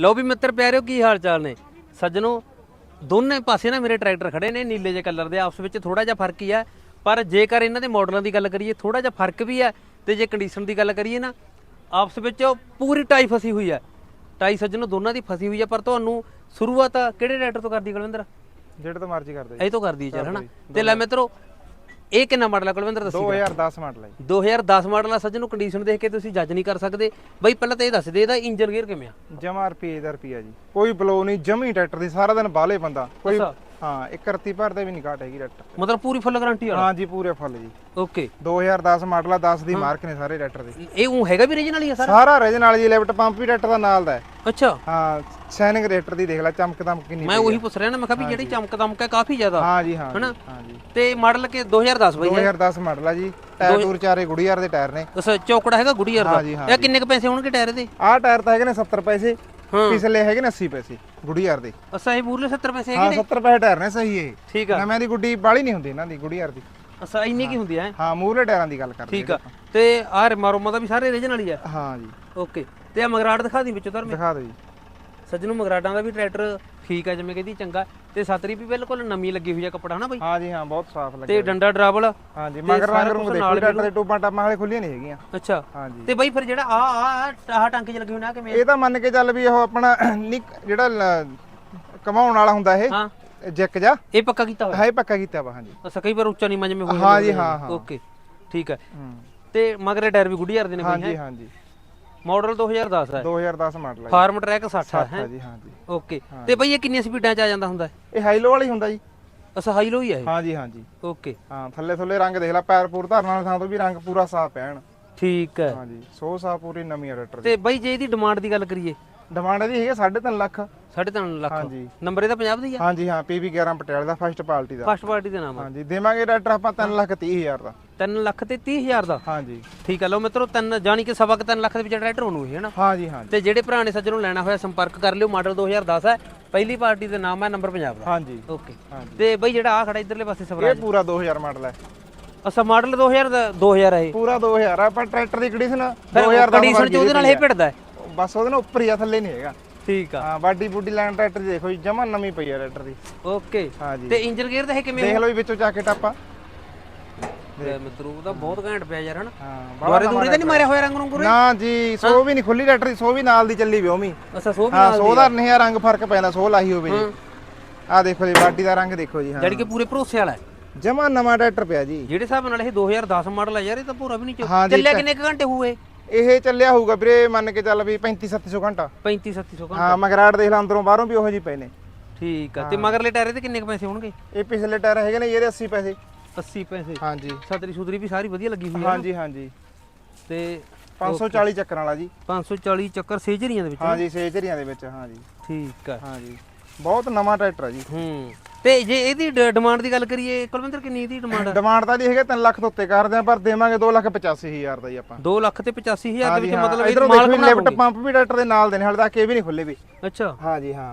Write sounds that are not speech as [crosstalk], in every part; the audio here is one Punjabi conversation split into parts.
ਲਓ ਵੀ ਮਿੱਤਰ ਪਿਆਰਿਓ ਕੀ ਹਾਲ ਚਾਲ ਨੇ? ਸੱਜਣੋ ਦੋਨੇ ਪਾਸੇ ਨਾ ਮੇਰੇ ਟਰੈਕਟਰ ਖੜੇ ਨੇ ਨੀਲੇ ਜਿਹੇ ਕਲਰ ਦੇ ਆਪਸ ਵਿੱਚ ਥੋੜਾ ਜਿਹਾ ਫ਼ਰਕ ਹੀ ਹੈ ਪਰ ਜੇਕਰ ਇਹਨਾਂ ਦੇ ਮਾਡਲਾਂ ਦੀ ਗੱਲ ਕਰੀਏ ਥੋੜਾ ਜਿਹਾ ਫ਼ਰਕ ਵੀ ਹੈ ਤੇ ਜੇ ਕੰਡੀਸ਼ਨ ਦੀ ਗੱਲ ਕਰੀਏ ਨਾ ਆਪਸ ਵਿੱਚ ਪੂਰੀ ਟਾਈ ਫਸੀ ਹੋਈ ਹੈ ਟਾਈ ਸੱਜਣੋ ਦੋਨਾਂ ਦੀ ਫਸੀ ਹੋਈ ਹੈ ਪਰ ਤੁਹਾਨੂੰ ਸ਼ੁਰੂਆਤ ਕਿਹੜੇ ਟਰੈਕਟਰ ਤੋਂ ਕਰਦੀ ਕੁਲਵਿੰਦਰ? ਜਿਹੜੇ ਤੋਂ ਮਰਜ਼ੀ ਕਰਦੇ ਜੀ। ਇਹ ਤੋਂ ਕਰਦੀ ਹੈ ਚੱਲ ਹਨਾ? ਤੇ ਲੈ ਮਿੱਤਰੋ ਇਹ ਕਿੰਨਾ ਮਾਡਲ ਹੈ ਕੁਲਵਿੰਦਰ ਦੱਸੀ 2010 ਮਾਡਲ ਹੈ ਜੀ। 2010 ਮਾਡਲ ਆ ਸੱਜਣੋ ਕੰਡੀਸ਼ਨ ਦੇਖ ਕੇ ਤੁਸੀਂ ਜੱਜ ਨਹੀਂ ਕਰ ਸਕਦੇ। ਬਈ ਪਹਿਲਾਂ ਤਾਂ ਇਹ ਦੱਸ ਦੇ ਇਹਦਾ ਇੰਜਨ ਗੇਅਰ ਕਿਵੇਂ ਆ? ਜਮਾ ਰੁਪਏ ਦਾ ਰੁਪਿਆ ਜੀ। ਕੋਈ ਬਲੋ ਨਹੀਂ ਜਮੀ ਟਰੈਕਟਰ ਦੀ ਸਾਰਾ ਦਿਨ ਬਾਲੇ ਬੰਦਾ। ਕੋਈ। ਹਾਂ ਇੱਕ ਰਤੀ ਭਰਦੇ ਵੀ ਨਹੀਂ ਘਾਟ ਹੈਗੀ ਟਰੈਕਟਰ ਮਤਲਬ ਪੂਰੀ ਫੁੱਲ ਗਾਰੰਟੀ ਵਾਲਾ? ਹਾਂ ਜੀ ਪੂਰੇ ਫੁੱਲ ਜੀ। ਓਕੇ 2010 ਮਾਡਲ ਆ 10 ਦੀ ਮਾਰਕ ਨੇ ਸਾਰੇ ਟਰੈਕਟਰ ਦੇ। ਇਹ ਉਹ ਹੈਗਾ ਵੀ ਰੀਜਨਲ ਹੀ ਆ ਸਾਰਾ? ਸਾਰਾ ਰੇਜ ਨਾਲ ਜੀ ਲੈਫਟ ਪੰਪ ਵੀ ਟਰੈਕਟਰ ਦਾ ਨਾਲ ਦਾ ਹੈ। ਅੱਛਾ। ਹਾਂ ਸ਼ਾਈਨਿੰਗ ਰੇਟਰ ਦੀ ਦੇਖ ਲੈ ਚਮਕ ਦਮਕ ਕਿੰਨੀ ਮੈਂ ਉਹੀ ਪੁੱਛ ਰਿਹਾ ਨਾ ਮੈਂ ਕਿਹਾ ਵੀ ਜਿਹੜੀ ਚਮਕ ਦਮਕ ਹੈ ਕਾਫੀ ਜ਼ਿਆਦਾ। ਹਾਂ ਜੀ ਹਾਂ ਹਨਾ? ਹਾਂ ਤੇ ਮਾਡਲ ਕਿ 2010 ਬਈ 2010 ਮਾਡਲ ਆ ਜੀ। ਟਾਇਰ ਟੂਰ ਚਾਰੇ ਗੁੜੀਆਰ ਦੇ ਟਾਇਰ ਨੇ। ਉਸ ਚੌਕੜਾ ਹੈਗਾ ਗੁੜੀਅਰ ਦਾ? ਹਾਂ ਹਾਂ ਇਹ ਕਿੰਨੇ ਕ ਪੈਸੇ ਹੋਣਗੇ ਟਾਇਰ ਦੇ? ਆਹ ਟਾਇਰ ਤਾਂ ਹੈਗੇ ਨੇ 70 ਪੈਸੇ। ਹਾਂ। ਪਿਛਲੇ ਹੈਗੇ ਨੇ 80 ਪੈਸੇ ਗੁੜੀਆਰ ਦੇ। ਅਸਾਂ ਇਹ ਮੂਰਲੇ 70 ਪੈਸੇ ਹਾਂ ਹੈਗੇ ਨੇ? 70 ਪੈਸੇ ਟਾਇਰ ਨੇ ਸਹੀ ਇਹ। ਠੀਕ ਆ। ਨਵਿਆਂ ਦੀ ਗੁੱਡੀ ਬਾਲੀ ਨਹੀਂ ਹੁੰਦੀ ਇਹਨਾਂ ਦੀ ਗੁੜੀਆਰ ਦੀ। ਅਸਾਂ ਇੰਨੀ ਕੀ ਹੁੰਦੀ ਹੈ? ਹਾਂ ਮੂਹਰੇ ਟਾਇਰਾਂ ਦੀ ਗੱਲ ਕਰਦੇ ਠੀਕ ਆ। ਤੇ ਆਹ ਮਾਰੋ ਮਾ ਦਾ ਵੀ ਸਾਰੇ ਰੀਜਨਲ ਹੀ ਆ? ਹਾਂ ਜੀ। ਓਕੇ। ਤੇ ਆ ਮਗਰਾੜ ਦਿਖਾ ਦੀ ਵਿੱਚੋਂ ਧਰਮੇ ਦਿਖਾ ਦਿਓ ਜੀ। ਸੱਜਣੋਂ ਮਗਰਾੜਾਂ ਦਾ ਵੀ ਟਰੈਕਟਰ ਠੀਕ ਆ ਜਿਵੇਂ ਕਹਿੰਦੀ ਚੰਗਾ। ਤੇ ਸਤਰੀ ਵੀ ਬਿਲਕੁਲ ਨਵੀਂ ਲੱਗੀ ਹੋਈ ਆ ਕੱਪੜਾ ਹਨਾ ਬਈ? ਹਾਂ ਜੀ ਹਾਂ ਬਹੁਤ ਸਾਫ਼ ਲੱਗਿਆ ਤੇ ਡੰਡਾ ਡਰਾਵਲ ਹਾਂ ਜੀ ਮਗਰ ਰੰਗ ਨਾਲ ਦੇਖੋ ਟਰੈਕਟਰ ਦੇ ਟੂਬਾਂ ਟਾਪਾਂ ਵਾਲੇ ਖੁੱਲੀਆਂ ਨਹੀਂ ਹੈਗੀਆਂ। ਅੱਛਾ। ਹਾਂ ਜੀ। ਤੇ ਬਈ ਫਿਰ ਜਿਹੜਾ ਆ ਆ ਆਹ ਟਾਂਕੇ 'ਚ ਲੱਗੇ ਆਹ ਕਿਵੇਂ? ਇਹ ਤਾਂ ਮੰਨ ਕੇ ਚੱਲ ਵੀ ਉਹ ਆਪਣਾ ਜਿਹੜਾ ਕਮਾਉਣ ਵਾਲਾ ਹੁੰਦਾ ਇਹ ਹਾਂ। ਜੈਕ ਜਾ ਇਹ ਪੱਕਾ ਕੀਤਾ ਹੋਇਆ? ਹੈ ਪੱਕਾ ਕੀਤਾ ਵਾ ਹਾਂ ਜੀ। ਅਸਾਂ ਕਈ ਵਾਰ ਉੱਚਾ ਨਹੀਂ ਜਿਵੇਂ ਹੋ ਹਾਂ ਜੀ, ਹਾਂ, ਹਾਂ। ਓਕੇ ਠੀਕ ਹੈ ਹੂੰ। ਤੇ ਮਗਰੇ ਟਾਇਰ ਵੀ ਗੁੱਡੀਅਰ ਦੇ ਨੇ ਹਾਂ ਜੀ ਹੈ? ਹਾਂ ਜੀ। ਮਾਡਲ 2010 ਹੈ। 2010 ਮਾਡਲ ਹੈ ਫਾਰਮ ਟਰੈਕ 60 ਹੈ ਹਾਂ ਜੀ ਹਾਂ ਜੀ। ਓਕੇ। ਤੇ ਬਈ ਇਹ ਕਿੰਨੀਆਂ ਸਪੀਡਾਂ 'ਚ ਆ ਜਾਂਦਾ ਹੁੰਦਾ? ਹੈ ਇਹ ਹਾਈਲੋ ਵਾਲੀ ਹੁੰਦਾ ਜੀ। ਅਸਾਂ ਹਾਈ ਲੋ ਹੀ ਹੈ ਹਾਂ ਜੀ ਹਾਂ ਜੀ। ਓਕੇ। ਹਾਂ ਥੱਲੇ ਥੱਲੇ ਰੰਗ ਦੇਖ ਲੈ ਪੈਰ ਪੂਰ ਧਰਨ ਵਾਲੇ ਥਾਂ ਤੋਂ ਵੀ ਰੰਗ ਪੂਰਾ ਸਾਫ਼ ਪੈਣ ਠੀਕ ਹੈ। ਹਾਂ ਜੀ ਸੋ ਸਾਫ਼ ਪੂਰੀ ਨਵੀਂ ਟਰੈਕਟਰ ਦੀ ਤੇ ਬਈ ਜੇ ਇਹਦੀ ਡਿਮਾਂਡ ਦੀ ਗੱਲ ਕਰੀਏ ਡਿਮਾਂਡ ਇਹਦੀ ਹੈਗੀ 3.5 ਲੱਖ। 3.5 ਲੱਖ। ਹਾਂਜੀ। ਨੰਬਰ ਇਹਦਾ ਪੰਜਾਬ ਦਾ ਹੀ ਆ ਹਾਂ ਜੀ ਹਾਂ ਪੀਵੀ 11 ਪਟਿਆਲੇ ਦਾ ਫਸਟ ਪਾਰਟੀ ਦਾ। ਫਸਟ ਪਾਰਟੀ ਦੇ ਨਾਮ ਆ। ਹਾਂ ਜੀ ਦੇਵਾਂਗੇ ਟਰੈਕਟਰ ਆਪਾਂ 3 ਲੱਖ 30 ਹਜ਼ਾਰ ਦਾ। 3 ਲੱਖ ਤੇ 30 ਹਜ਼ਾਰ ਦਾ? ਹਾਂ ਜੀ ਠੀਕ ਹੈ ਲਓ ਮਿੱਤਰੋ ਤਿੰਨ ਜਾਣੀ ਕਿ ਸਵਾ ਕੁ ਤਿੰਨ ਲੱਖ ਦੇ ਵਿੱਚ ਟਰੈਕਟਰ ਹੋਣੂ ਇਹ ਹੈ ਨਾ? ਹਾਂ ਜੀ ਹਾਂ ਤੇ ਜਿਹੜੇ ਭਰਾ ਨੇ ਸੱਜਣ ਨੂੰ ਲੈਣਾ ਹੋਇਆ ਸੰਪਰਕ ਕਰ ਲਿਓ ਮਾਡਲ 2010 ਹੈ। ਪਹਿਲੀ ਪਾਰਟੀ ਦਾ ਨਾਮ ਹੈ ਨੰਬਰ ਪੰਜਾਬ ਦਾ। ਹਾਂ ਜੀ ਓਕੇ ਤੇ ਬਈ ਜਿਹੜਾ ਆ ਖੜਾ ਇਧਰਲੇ ਪਾਸੇ ਇਹ ਸਵਰਾਜ ਪੂਰਾ 2000 ਮਾਡਲ ਹੈ। ਅਸਾ ਮਾਡਲ 2000 ਦਾ 2000 ਹੈ ਇਹ। ਪੂਰਾ 2000 ਆ ਪਰ ਟਰੈਕਟਰ ਦੀ ਕੰਡੀਸ਼ਨ 2000 ਦਾ ਕੰਡੀਸ਼ਨ ਚ ਉਹਦੇ ਨਾਲ ਇਹ ਭਿੜਦਾ ਹੈ। ਬਸ ਉਹਦੇ ਨਾਲ ਉੱਪਰ ਹੀ ਆ ਥੱਲੇ ਨਹੀਂ ਹੈਗਾ। ਠੀਕ ਆ। ਹਾਂ ਬਾਡੀ ਬੂਡੀ ਲਾਈਨ ਟਰੈਕਟਰ ਦੇਖੋ ਜੀ ਜਮਾ ਨਵੀਂ ਪਈ ਆ ਟਰੈਕਟਰ ਦੀ। ਓਕੇ। ਹਾਂ ਜੀ। ਤੇ ਇੰਜਨ ਗੇਅਰ ਦਾ ਇਹ ਕਿਵੇਂ ਦੇਖ ਲਓ ਜੀ ਵਿੱਚੋਂ ਜਾ ਕੇ ਟਾਪਾ। ਤੇ ਮਿੱਤਰੋ ਉਹਦਾ ਬਹੁਤ ਘੈਂਟ ਪਿਆ ਯਾਰ ਹਨਾ? ਹਾਂ ਦੁਆਰੇ ਦੂਰੇ ਤਾਂ ਨਹੀਂ ਮਾਰਿਆ ਹੋਇਆ ਰੰਗ ਨੂੰ ਨਾ ਜੀ ਸੋ ਵੀ ਨਹੀਂ ਖੁੱਲੀ ਟਰੈਕਟਰ ਦੀ ਸੋ ਵੀ ਨਾਲ ਦੀ ਚੱਲੀ ਵੀ ਸੋ ਵੀ ਹਾਂ ਨਾਲ ਸੋ ਦਾ ਨਹੀਂ ਆ ਰੰਗ ਫ਼ਰਕ ਪੈਂਦਾ ਸੋ ਲਾਹੀ ਹੋਵੇ ਜੀ। ਹਾਂ। ਆ ਦੇਖੋ ਜੀ ਬਾਡੀ ਦਾ ਰੰਗ ਦੇਖੋ ਜੀ ਹਾਂ। ਜਿਹੜੀ ਕਿ ਪੂਰੇ ਭਰੋਸੇ ਵਾਲਾ ਹੈ? ਜਮਾ ਨਵਾਂ ਟਰੈਕਟਰ ਪਿਆ ਜੀ। ਜਿਹੜੇ ਹਿਸਾਬ ਨਾਲ ਇਹ 2010 ਮਾਡਲ ਹੈ ਯਾਰ ਇਹ ਤਾਂ ਪੂਰਾ ਵੀ ਨਹੀਂ ਚੱਲਿਆ ਕਿੰਨੇ ਘੰਟੇ ਹੋਏ ਇਹ ਚੱਲਿਆ ਹੋਊਗਾ ਵੀਰੇ ਮੰਨ ਕੇ ਚੱਲ ਵੀ 35 700 ਘੰਟਾ। 35 3700 ਘੰਟੇ। ਹਾਂ ਮਗਰਾੜ ਦੇਖ ਲਾ ਅੰਦਰੋਂ ਬਾਹਰੋਂ ਵੀ ਉਹੋ ਜਿਹੇ ਪਏ ਨੇ। ਠੀਕ ਆ ਤੇ ਮਗਰਲੇ ਟਾਇਰ ਦੇ ਕਿੰਨੇ ਕੁ ਪੈਸੇ ਹੋਣਗੇ? ਇਹ ਪਿਛਲੇ ਟਾਇਰ ਹੈਗੇ ਨੇ ਇਹਦੇ 80 ਪੈਸੇ। 80 ਪੈਸੇ। ਹਾਂਜੀ। ਸਤਰੀ ਸੁਧਰੀ ਵੀ ਸਾਰੀ ਵਧੀਆ ਲੱਗੀ ਹੋਈ ਹੈ ਹਾਂਜੀ ਹਾਂਜੀ। ਤੇ 540 ਚੱਕਰਾਂ ਵਾਲਾ ਜੀ। 540 ਚੱਕਰ ਸੇਜਰੀਆਂ ਦੇ ਵਿੱਚ ਹਾਂਜੀ ਸੇਜਰੀਆਂ ਦੇ ਵਿੱਚ ਹਾਂਜੀ ਠੀਕ ਆ। ਹਾਂਜੀ ਬਹੁਤ ਨਵਾਂ ਟਰੈਕਟਰ ਆ ਜੀ। ਹੂੰ। ਤੇ ਜੇ ਇਹਦੀ ਡਿਮਾਂਡ ਦੀ ਗੱਲ ਕਰੀਏ ਕੁਲਵਿੰਦਰ ਕਿੰਨੀ ਇਹਦੀ ਡਿਮਾਂਡ ਆ? ਡਿਮਾਂਡ ਤਾਂ ਜੀ ਹੈਗੇ 3 ਲੱਖ ਤੋਂ ਉੱਤੇ ਕਰਦੇ ਆ ਪਰ ਦੇਵਾਂਗੇ 2 ਲੱਖ 85 ਹਜ਼ਾਰ ਦਾ ਜੀ ਆਪਾਂ। 2 ਲੱਖ ਤੇ 85000 ਦੇ ਵਿੱਚ ਮਤਲਬ ਇਹ ਮਾਲਕ ਬਣਾ ਲੈਫਟ। ਪੰਪ ਵੀ ਟਰੈਕਟਰ ਦੇ ਨਾਲ ਦੇ ਨੇ ਹਾਲੇ ਤੱਕ ਇਹ ਵੀ ਨਹੀਂ ਖੁੱਲੇ ਵੀ। ਅੱਛਾ। ਹਾਂਜੀ ਹਾਂ।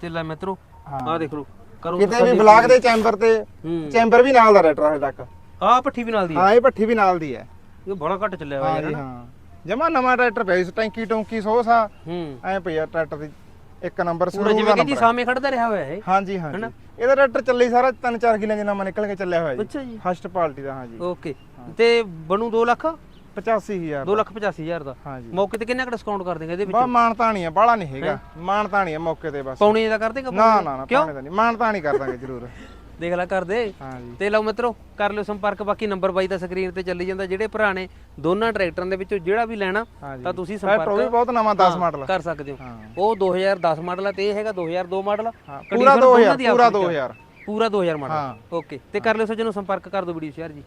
ਤੇ ਲੈ ਮਿੱਤਰੋ ਹਾਂ। ਆਹ ਦੇਖ ਲਓ ਕਰੋ ਕਿਤੇ ਵੀ ਬਲਾਕ ਦੇ ਚੈਂਬਰ ਤੇ ਹੂੰ। ਚੈਂਬਰ ਵੀ ਨਾਲ ਦਾ ਟਰੈਕਟਰ ਹਾਲੇ ਤੱਕ। ਆਹ ਪੱਠੀ ਵੀ ਨਾਲ ਦੀ ਹੈ। ਹਾਂ ਇਹ ਭੱਠੀ ਵੀ ਨਾਲ ਦੀ ਹੈ। ਇਹ ਬੜਾ ਘੱਟ ਚੱਲਿਆ ਹੋਇਆ ਯਾਰ? ਹਾਂ ਜਮਾ ਨਵਾਂ ਟਰੈਕਟਰ ਪਿਆ ਇਸ ਟੈਂਕੀ ਟੌਂਕੀ ਸੋਸਾ ਹੂੰ। ਐ ਪਈ ਆ ਟਰੈਕਟਰ ਦੀ ਇੱਕ ਨੰਬਰ ਪੂਰਾ ਸਰੂ ਜਿਵੇਂ ਦਾ ਕਹਿੰਦੀ ਨੰਬਰ ਸਾਹਮਣੇ ਖੜਦਾ ਰਿਹਾ ਹੋਇਆ ਇਹ। ਹਾਂਜੀ ਹਾਂਜੀ। ਇਹਦਾ ਟਰੈਕਟਰ ਚੱਲੇ ਸਾਰਾ 3-4 ਕਿੱਲੇ ਜਿੰਨਾ ਮੈਂ ਨਿਕਲ ਕੇ ਚੱਲਿਆ ਹੋਇਆ ਜੀ। ਅੱਛਾ ਜੀ। ਫਸਟ ਪਾਰਟੀ ਦਾ ਹਾਂਜੀ ਓਕੇ ਤੇ ਬਣੂ 2 ਲੱਖ? 85000 2 ਲੱਖ 85000 ਦਾ। ਹਾਂਜੀ ਮੌਕੇ ਤੇ ਕਿੰਨਾ ਕੁ ਡਿਸਕਾਊਂਟ ਕਰ ਦੇਂਗੇ ਇਹਦੇ ਵਿੱਚ? ਬਾ ਮਾਨਤਾਣੀ ਆ ਬਾਲਾ ਨਹੀਂ ਹੈਗਾ। ਮਾਨਤਾਣੀ ਆ ਮੌਕੇ ਤੇ ਬਸ। ਪੌਣੇ ਦਾ ਕਰ ਦੇਗਾ ਨਾ ਨਾ ਨਾ ਪਾਣੇ ਦਾ ਨਹੀਂ। ਮਾਨਤਾਣੀ ਕਰ ਦਾਂਗੇ ਜ਼ਰੂਰ। [laughs] ਦੇਖ ਲੈ ਕਰ ਦੇ। ਹਾਂਜੀ। ਤੇ ਲਓ ਮਿੱਤਰੋ ਕਰ ਲਿਓ ਸੰਪਰਕ ਬਾਕੀ ਨੰਬਰ ਬਾਈ ਦਾ ਸਕਰੀਨ ਤੇ ਚੱਲੀ ਜਾਂਦਾ। ਜਿਹੜੇ ਭਰਾ ਨੇ ਦੋਨਾਂ ਟਰੈਕਟਰਾਂ ਦੇ ਵਿੱਚੋਂ ਜਿਹੜਾ ਵੀ ਲੈਣਾ ਤਾਂ ਤੁਸੀਂ ਟਰੈਕਟਰ ਵੀ ਸੰਪਰਕ ਬਹੁਤ ਨਵਾਂ 10 ਮਾਡਲ ਕਰ ਸਕਦੇ ਹੋ। ਹਾਂ। ਉਹ 2010 ਮਾਡਲ ਤੇ ਇਹ ਹੈਗਾ 2002 ਮਾਡਲ ਹਾਂ, ਪੂਰਾ ਦੋਨਾਂ 2000 ਦੀ ਪੂਰਾ ਆਪਸ ਵਿੱਚ ਆ। 2000 ਪੂਰਾ 2000 ਮਾਡਲ ਹਾਂ। ਓਕੇ ਤੇ ਕਰ ਲਿਓ ਸੱਜਣੋ ਸੰਪਰਕ ਕਰ ਦਿਓ ਵੀਡੀਓ ਸ਼ੇਅਰ ਜੀ।